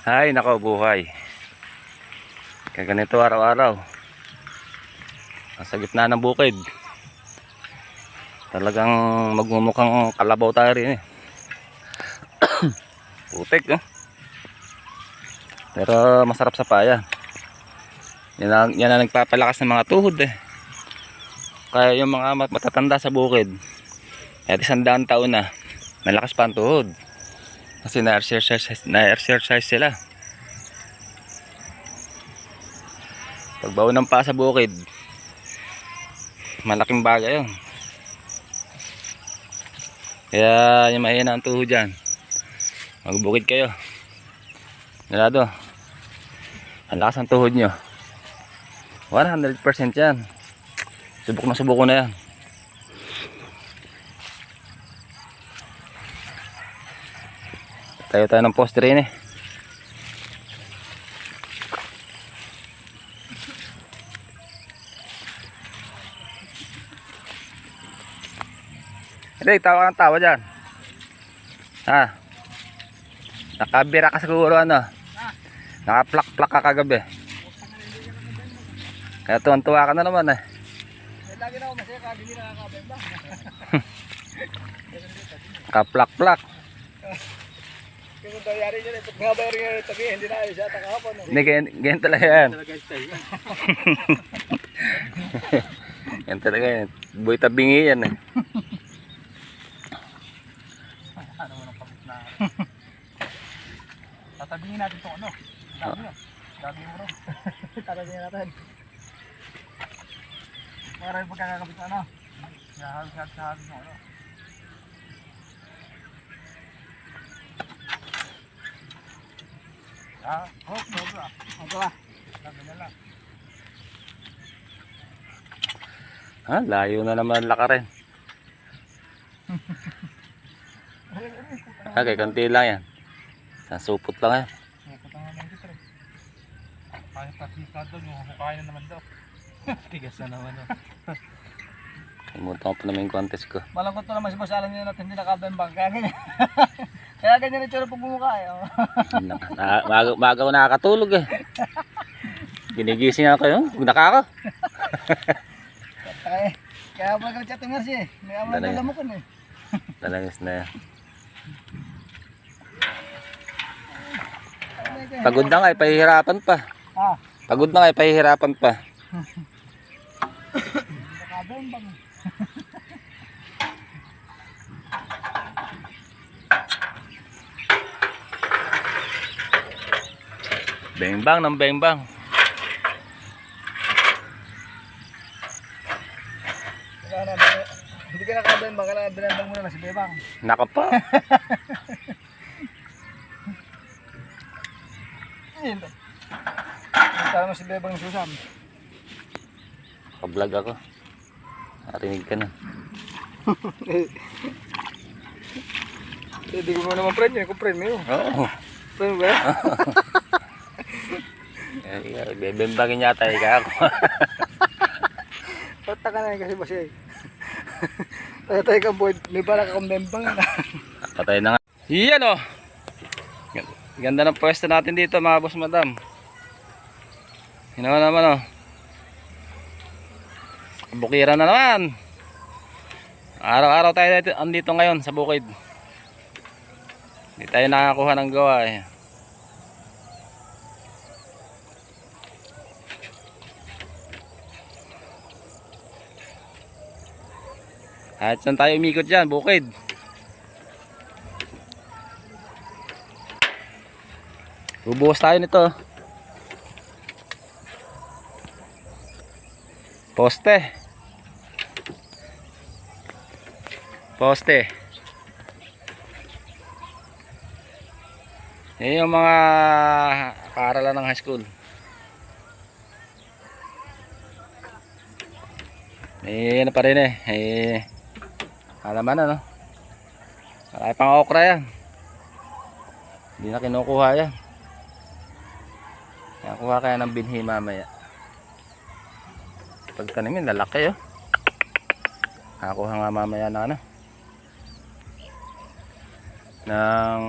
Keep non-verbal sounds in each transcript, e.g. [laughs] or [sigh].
Ay, nako buhay. Kaya ganito araw-araw. Nasa gitna ng bukid. Talagang magmumukhang kalabaw tayo rin eh. [coughs] Putik eh. Pero masarap sa paya. Yan ang, yan ang nagpapalakas ng mga tuhod eh. Kaya yung mga mat- matatanda sa bukid, kahit isang daang taon na, malakas pa ang tuhod. Kasi na-exercise, na-exercise sila. Pagbaon ng pa sa bukid, malaking bagay yun. Kaya yung mahina ang tuhod dyan, magbukid kayo. Nalado, ang lakas ang tuhod nyo. 100% yan. Subok na subok ko na yan. Tayo tayo ng poste rin eh. Hindi, tawa kang tawa dyan. Ha? Nakabira ka siguro ano? Nakaplak-plak ka kagabi. Kaya tuwan-tuwa ka na naman eh. Lagi na ako masaya kahit hindi nakakabenta. [laughs] Nakaplak-plak. [laughs] Kasi nangyari niya ito. Nga ba rin yung tabi, hindi na ayos yata kahapon. Hindi, ganyan, ganyan talaga yan. Talaga style. [laughs] Yan talaga yan. Boy tabingi yan eh. Ano mo nang pagod na. [laughs] Tatabingin natin itong ano. Dami yun. Dami mo rin. [laughs] Tatabingin natin. Para yung pagkakakabit na ano. Nahagad sa ano. Ah, oh, sobra. Ito ah. Ha, layo na naman laka rin. [laughs] Okay, konti lang yan. Sa supot lang yan. Nakita nga ng dito rin. Kahit pasika doon, yung hukay na naman daw. Tigas na naman. Kalimutan ko pa naman yung contest ko. Malangkot pa naman si Boss Alan yun at hindi nakabembang. Kaya ganyan. [laughs] Kaya ganyan yung tsura pag bumukay. Oh. Na, na, maga, maga ko nakakatulog eh. Ginigising ako yun. Huwag nakaka. Kaya, kaya pala ka chat ng Mercy eh. May amal Talaga. na eh. Talangis na yan. Pagod na nga eh, pahihirapan pa. Ah, Pagod na nga eh, pahihirapan pa. nakabembang. Bengbang ng bengbang. Hindi ka nakabembang. Kaya binembang muna na si Bebang. Naka pa. [laughs] Tama mo si Bebang susam. Kablog ako. Narinig ka na. [laughs] Hindi ko mo naman friend yun. Kung friend mo yun. Oo. Friend mo ba? [laughs] Eh, Bebembangin yata ikaw ako. [laughs] Pata ka na kasi boss eh. [laughs] Tayo tayo ka boy. May bala ka kong bembang. [laughs] Patay na nga. Yan o. Ganda ng pwesto natin dito mga boss madam. Hinawa naman o. Bukiran na naman. Araw-araw tayo dito, andito ngayon sa bukid. Hindi tayo nakakuha ng gawa eh. At saan tayo umikot dyan, bukid. Bubuhos tayo nito. Poste. Poste. Yan yung mga kaaralan ng high school. Eh, ano pa rin eh. Eh, alaman ano. Marami pang okra yan. Hindi na kinukuha yan. Nakuha kaya ng binhi mamaya. Pag tanimin, lalaki oh. Nakakuha nga mamaya na ano. Ng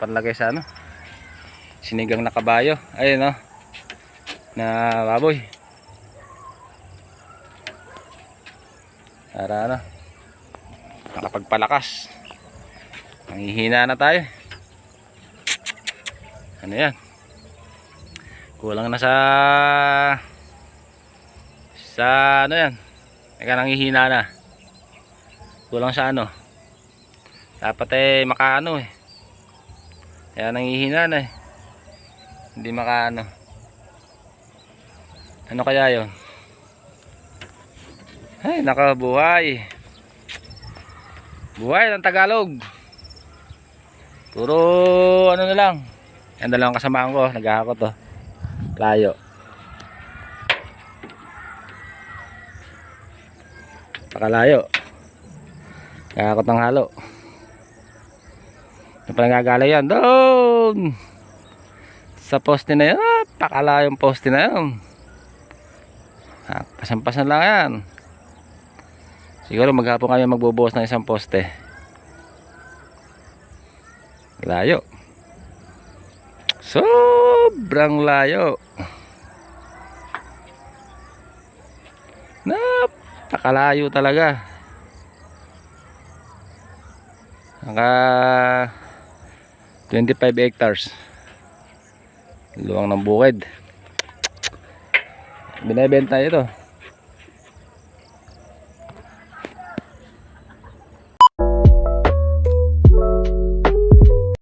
panlagay sa ano. sinigang na kabayo. Ayun oh. Na baboy. Para ano. Nakapagpalakas. Nanghihina na tayo. Ano yan? Kulang na sa sa ano yan? Teka nanghihina na. Kulang sa ano? Dapat eh makaano eh. Kaya nanghihina na eh. Hindi makaano. Ano kaya yon? Ay, nakabuhay. Buhay ng Tagalog. Puro ano na lang. Yan dalawang kasamahan ko. Naghahakot to. Layo. Pakalayo. Naghahakot ng halo. Ano pa nagagala yan? Doon! Sa poste na yan. Ah, pakalayong poste na yan. Ah, pasampasan lang yan. Siguro maghapon kami magbubuhos ng isang poste. Layo. Sobrang layo. Napakalayo talaga. Naka 25 hectares. Luwang ng bukid. Binebenta ito.